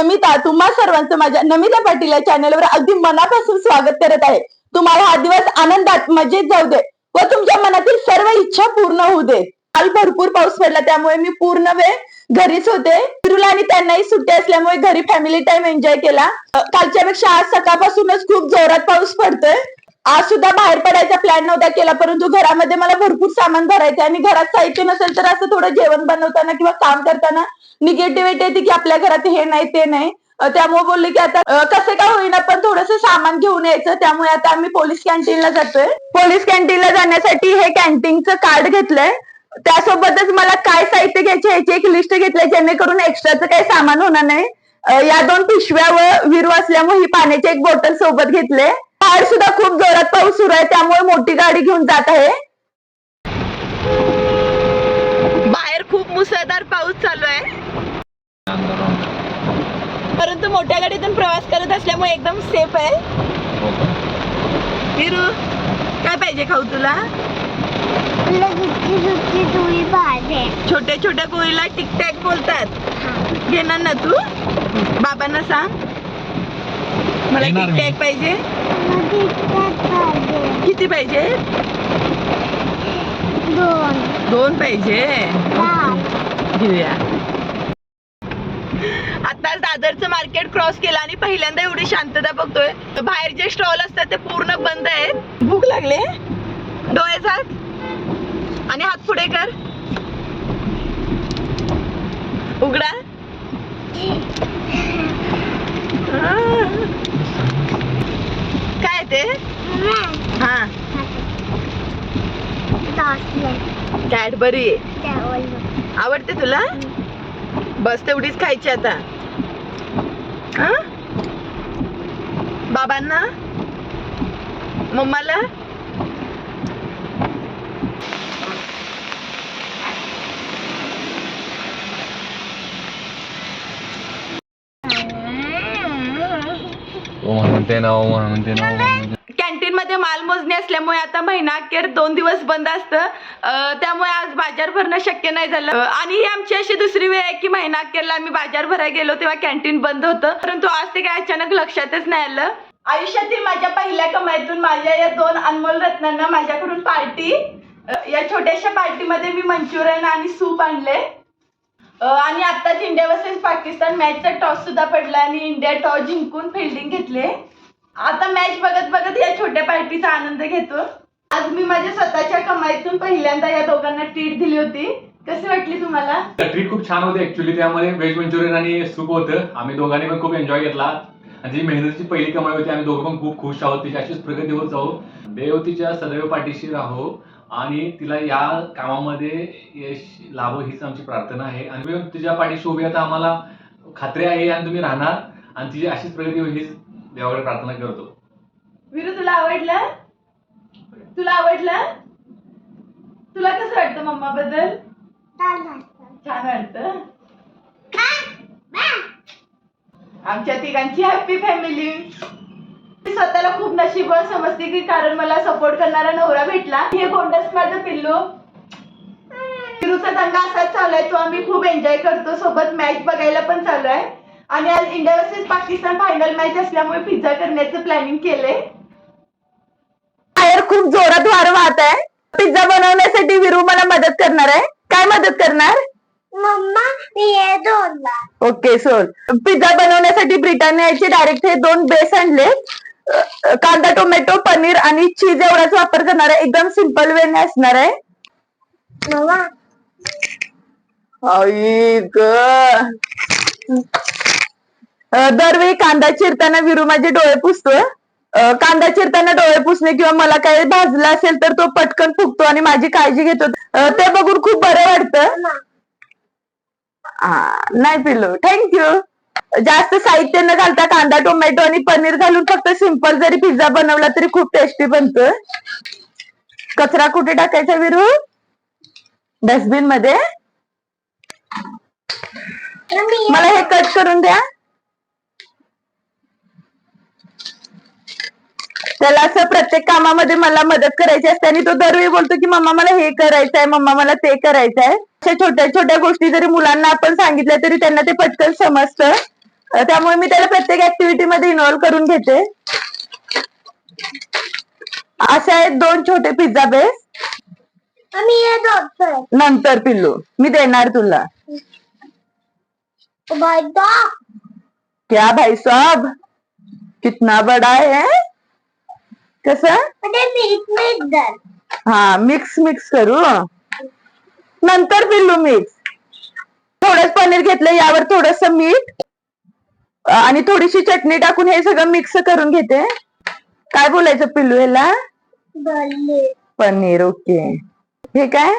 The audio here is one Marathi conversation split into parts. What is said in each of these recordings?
नमिता तुम्हा सर्वांचं माझ्या नमिता पाटील या चॅनलवर अगदी मनापासून स्वागत करत आहे. तुम्हाला हा दिवस आनंदात मजेत जाऊ दे व तुमच्या मनातील सर्व इच्छा पूर्ण होऊ दे. काल भरपूर पाऊस पडला त्यामुळे मी पूर्ण वेळ घरीच होते. फिरूला आणि त्यांनाही सुट्टी असल्यामुळे घरी फॅमिली टाइम एन्जॉय केला. कालच्या कालच्यापेक्षा आज सकाळपासूनच खूप जोरात पाऊस पडतोय. आज सुद्धा बाहेर पडायचा प्लॅन नव्हता केला परंतु घरामध्ये मला भरपूर सामान भरायचं आणि घरात साहित्य नसेल तर असं थोडं जेवण बनवताना किंवा काम करताना निगेटिव्हिटी येते की आपल्या घरात हे नाही ते नाही. त्यामुळे बोलले की आता कसं काय होईना पण थोडस सामान घेऊन यायचं. त्यामुळे आता आम्ही पोलीस कॅन्टीनला जातोय. पोलीस कॅन्टीनला जाण्यासाठी हे कॅन्टीनचं कार्ड घेतलंय. त्यासोबतच मला काय साहित्य घ्यायचे याची एक लिस्ट घेतली जेणेकरून एक्स्ट्राचं काही सामान होणार नाही. या दोन पिशव्या व विरू असल्यामुळे ही पाण्याची एक बॉटल सोबत घेतले. बाहेर सुद्धा खूप जोरात पाऊस सुरू आहे त्यामुळे मोठी गाडी घेऊन जात आहे. बाहेर खूप मुसळधार पाऊस चालू आहे. परंतु मोठ्या गाडीतून प्रवास करत असल्यामुळे एकदम सेफ आहे. विरू काय पाहिजे खाऊ तुला? छोट्या छोट्या गोळीला टिकटॅक बोलतात. घेणार ना तू? बाबांना सांग. मला. टिकटॅक पाहिजे. किती पाहिजे? दोन. दोन पाहिजे. घेऊया. दादरचं मार्केट क्रॉस केलं आणि पहिल्यांदा एवढी शांतता बघतोय. बाहेर जे स्टॉल असतात ते पूर्ण बंद आहेत. भूक लागले? डोळे झाक. आणि हात पुढे कर. उघडा. काय ते? हा. कॅडबरी आवडते तुला? बस तेवढीच खायची आता. हा? बाबांना मम्माला ओ म्हणते ना ओ म्हणते ना ओ म्हणते कॅन्टीन मध्ये माल मोजणी असल्यामुळे आता महिना अखेर दोन दिवस बंद असतं. त्यामुळे आज बाजार भरणं शक्य नाही झालं. आणि ही आमची अशी दुसरी वेळ आहे की महिना अखेरला आम्ही बाजार भरायला गेलो तेव्हा कॅन्टीन बंद होतं. परंतु आज ते काय अचानक लक्षातच नाही आलं. आयुष्यातील माझ्या पहिल्या कमाईतून माझ्या या दोन अनमोल रत्नांना माझ्याकडून पार्टी या छोट्याशा पार्टीमध्ये मी मंचुरियन आणि सूप आणले. आणि आताच इंडिया वर्सेस पाकिस्तान मॅचचा टॉस सुद्धा पडला आणि इंडिया टॉस जिंकून फिल्डिंग घेतले. आता मॅच बघत बघत या छोट्या पार्टीचा आनंद घेतो. आज मी माझ्या स्वतःच्या कमाईतून पहिल्यांदा या दोघांना ट्रीट दिली होती. कशी वाटली तुम्हाला? ट्रीट खूप छान होती ऍक्च्युली त्यामध्ये व्हेज मंचुरियन आणि सूप होतं. आम्ही दोघांनी पण खूप एन्जॉय घेतला. आणि जी मेहनतीची पहिली कमाई होती आम्ही दोघं पण खूप खुश आहोत. तिची अशीच प्रगती होत जाऊ. देव तिच्या सदैव पाठीशी राहो. आणि तिला या कामामध्ये यश लाभो हीच आमची प्रार्थना आहे. आणि तिच्या पाठीशी उभी आता आम्हाला खात्री आहे आणि तुम्ही राहणार. आणि तिची अशीच प्रगती होईल हीच देवाकडे प्रार्थना करतो. विरू तुला आवडलं? तुला आवडलं? तुला कसं वाटतं मम्मा बद्दल छान वाटतं? आमच्या तिघांची हॅपी फॅमिली मी स्वतःला खूप नशीबवान समजते की कारण मला सपोर्ट करणारा नवरा भेटला. हे गोंडस माझं पिल्लू. फिरूचा दंगा असाच चालू आहे. तो आम्ही खूप एन्जॉय करतो. सोबत मॅच बघायला पण चालू आहे. आणि आज India versus Pakistan final match असल्यामुळे पिझ्झा करण्याचं प्लॅनिंग केलंय. बाहेर खूप जोरात वारं वाहत आहे. पिझ्झा बनवण्यासाठी विरू मला मदत करणार आहे. काय मदत करणार? मम्मा मी ओके सोल पिझ्झा बनवण्यासाठी ब्रिटानियाचे डायरेक्ट हे दोन बेस आणले. अ, कांदा टोमॅटो पनीर आणि चीज एवढाच वापर करणार आहे. एकदम सिंपल वे असणार आहे. मम्मा. आई ग. दरवेळी कांदा चिरताना विरू माझे डोळे पुसतो. अ, कांदा चिरताना डोळे पुसणे किंवा मला काही भाजलं असेल तर तो पटकन फुगतो आणि माझी काळजी घेतो. ते बघून खूप बरं वाटतं. नाही पिलो थँक्यू जास्त साहित्य न घालता कांदा टोमॅटो आणि पनीर घालून फक्त सिंपल जरी पिझ्झा बनवला तरी खूप टेस्टी बनतोय कचरा कुठे टाकायचा विरू? डस्टबिनमध्ये. मला हे कट करून द्या. त्याला असं प्रत्येक कामामध्ये मला मदत करायची असते आणि तो दरवेळी बोलतो की मम्मा मला हे करायचं आहे मम्मा मला ते करायचं आहे अशा छोट्या छोट्या गोष्टी जरी मुलांना आपण सांगितल्या तरी त्यांना ते पटकन समजतं. त्यामुळे मी त्याला प्रत्येक ऍक्टिव्हिटी मध्ये इन्व्हॉल्व करून घेते. असे आहेत दोन छोटे पिझ्झा बेस नंतर पिल्लू मी देणार तुला. डॉग क्या भाई साहब? कितना बड़ा है? कसं? म्हणजे हा मिक्स मिक्स करू. नंतर पिल्लू मिक्स थोडंच पनीर घेतलं यावर थोडस मीठ आणि थोडीशी चटणी टाकून हे सगळं मिक्स करून घेते. काय बोलायचं पिल्लू ह्याला? दल्ले पनीर ओके. हे काय?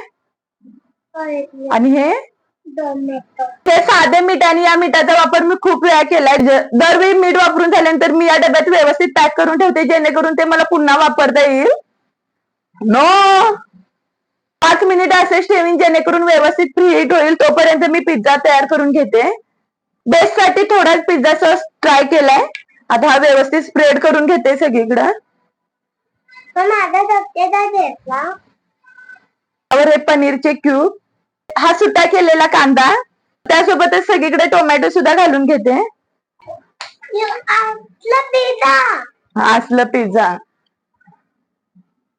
आणि हे? हे साधे मीठ आणि या मिठाचा वापर मी खूप वेळा केलाय. दरवेळी मीठ वापरून झाल्यानंतर मी या डब्यात व्यवस्थित पॅक करून ठेवते जेणेकरून ते मला पुन्हा वापरता येईल. नो पाच मिनिट असेच ठेवीन जेणेकरून व्यवस्थित प्रीहीट होईल तोपर्यंत मी पिझ्झा तयार करून घेते. बेस्टसाठी थोडाच पिझ्झा सॉस ट्राय केलाय. आता हा व्यवस्थित स्प्रेड करून घेते सगळीकडं. हे पनीरचे क्यूब हा सुट्टा केलेला कांदा. त्यासोबतच सगळीकडे टोमॅटो सुद्धा घालून घेते. असलं पिझ्झा. हा असलं पिझ्झा.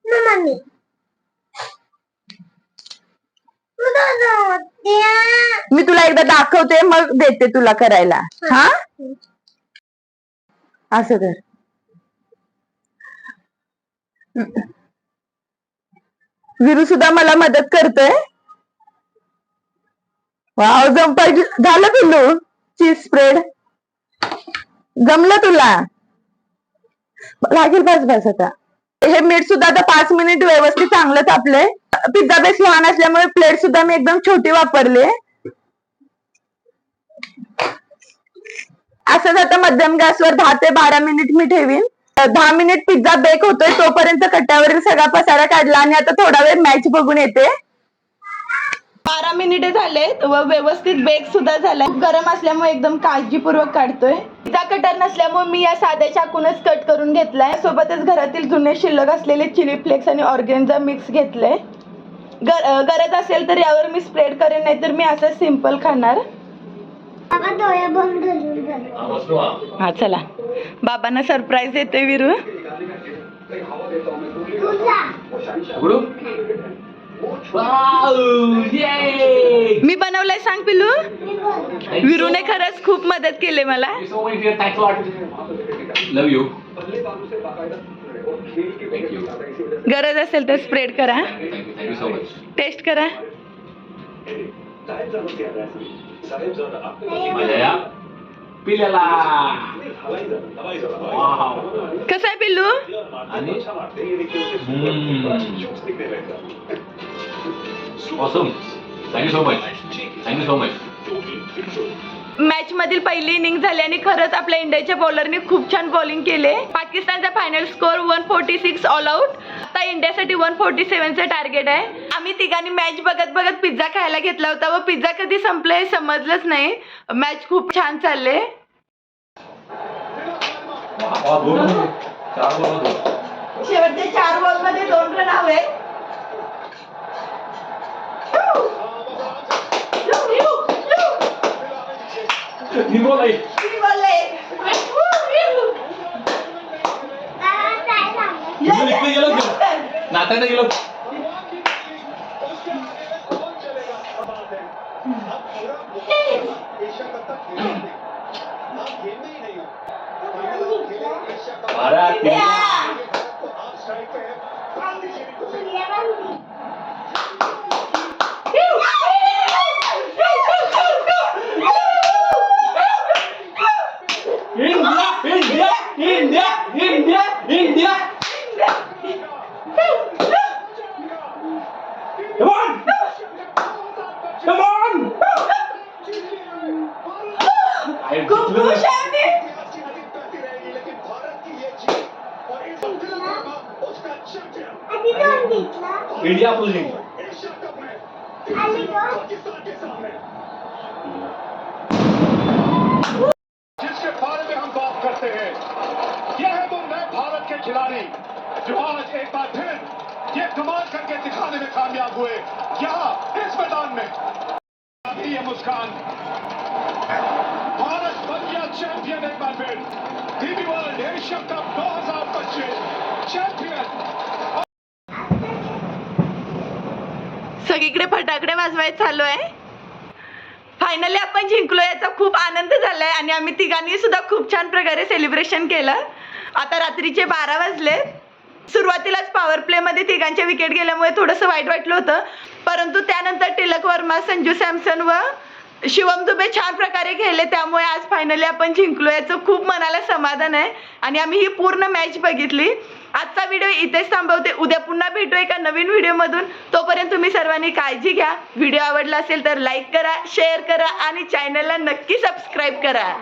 मम्मी. मी तुला एकदा दाखवते मग देते तुला करायला. हा. असं कर. विरू सुद्धा मला मदत करतोय. वाव जंपाय झालं पिल्लू? चीज स्प्रेड जमलं तुला? लागेल बस बस आता. हे मीठ सुद्धा आता पाच मिनिट व्यवस्थित चांगलं तापलंय पिझ्झा बेस लहान असल्यामुळे प्लेट सुद्धा मी एकदम छोटी वापरली. असंच आता मध्यम गॅसवर दहा ते बारा मिनिट मी ठेवीन. दहा मिनिट पिझ्झा बेक होतोय तोपर्यंत कट्ट्यावरील सगळा पसारा काढला आणि आता थोडा वेळ मॅच बघून येते. बारा मिनिटे झालेत व व्यवस्थित बेक सुद्धा झालाय. गरम असल्यामुळे एकदम काळजीपूर्वक काढतोय. पिझ्झा कटर नसल्यामुळे मी या साध्या चाकूनच कट करून घेतलाय. सोबतच घरातील जुने शिल्लक असलेले चिली फ्लेक्स आणि ऑर्गेनचा मिक्स घेतलंय. गर- गरज असेल तर यावर मी स्प्रेड करेन नाहीतर मी असं सिंपल खाणार. झाले हा चला. बाबांना सरप्राईज देते विरू. तुझा उघडू वाव ये मी बनवलंय सांग पिलू विरूने खरंच खूप मदत केली मला. गरज असेल तर स्प्रेड करा. टेस्ट करा. कसं आहे पिल्लू? आणि? Thank you so much thank you so much match मधील पहिली इनिंग झाली आणि खरंच आपल्या इंडियाच्या बॉलरने खूप छान बॉलिंग केले. पाकिस्तानचा final score one forty six all out आता इंडियासाठी वन फोर्टी सेव्हनचं टार्गेट आहे. आम्ही तिघांनी मॅच बघत बघत पिझ्झा खायला घेतला होता व पिझ्झा कधी संपलं हे समजलंच नाही. मॅच खूप छान चालले. चार बॉल शेवटच्या चार बॉलमध्ये दोन रन हवे निघोलाय बाबा काय झालं इकडे गेलो नाचायला गेलो. अरे ते- Suryavanshi India India India India India Come on! Come on! काय खूप जिंकलं खुश ना? आहे मी. आधी दोन घेतला इंडिया आपलं जिंकलं. दोन जिसके बारे में हम बात करते हैं यह है वो नए भारत के खिलाड़ी जो आज करके में कामयाब हुए। यहां इस मैदान में। अभी ये मुस्कान। भारत बन गया चैंपियन एक बार फिर। TV world Asia cup 2025 champion सगळीकडे फटाकडे वाजवायचं चालू आहे. फायनली आपण जिंकलो याचा खूप आनंद झालाय आणि आम्ही तिघांनी सुद्धा खूप छान प्रकारे सेलिब्रेशन केलं. आता रात्रीचे बारा वाजले सुरुवातीलाच पॉवर प्लेमध्ये तिघांच्या विकेट गेल्यामुळे थोडंसं वाईट वाटलं होतं. परंतु त्यानंतर टिलक वर्मा संजू सॅमसन व शिवम दुबे छान प्रकारे खेळले. त्यामुळे आज फायनली आपण जिंकलो याचं खूप मनाला समाधान आहे. आणि आम्ही ही पूर्ण मॅच बघितली. आजचा व्हिडिओ इथेच थांबवते. उद्या पुन्हा भेटू एका नवीन व्हिडिओमधून तोपर्यंत तुम्ही सर्वांनी काळजी घ्या. व्हिडिओ आवडला असेल तर लाईक करा शेअर करा आणि चॅनलला नक्की सबस्क्राईब करा.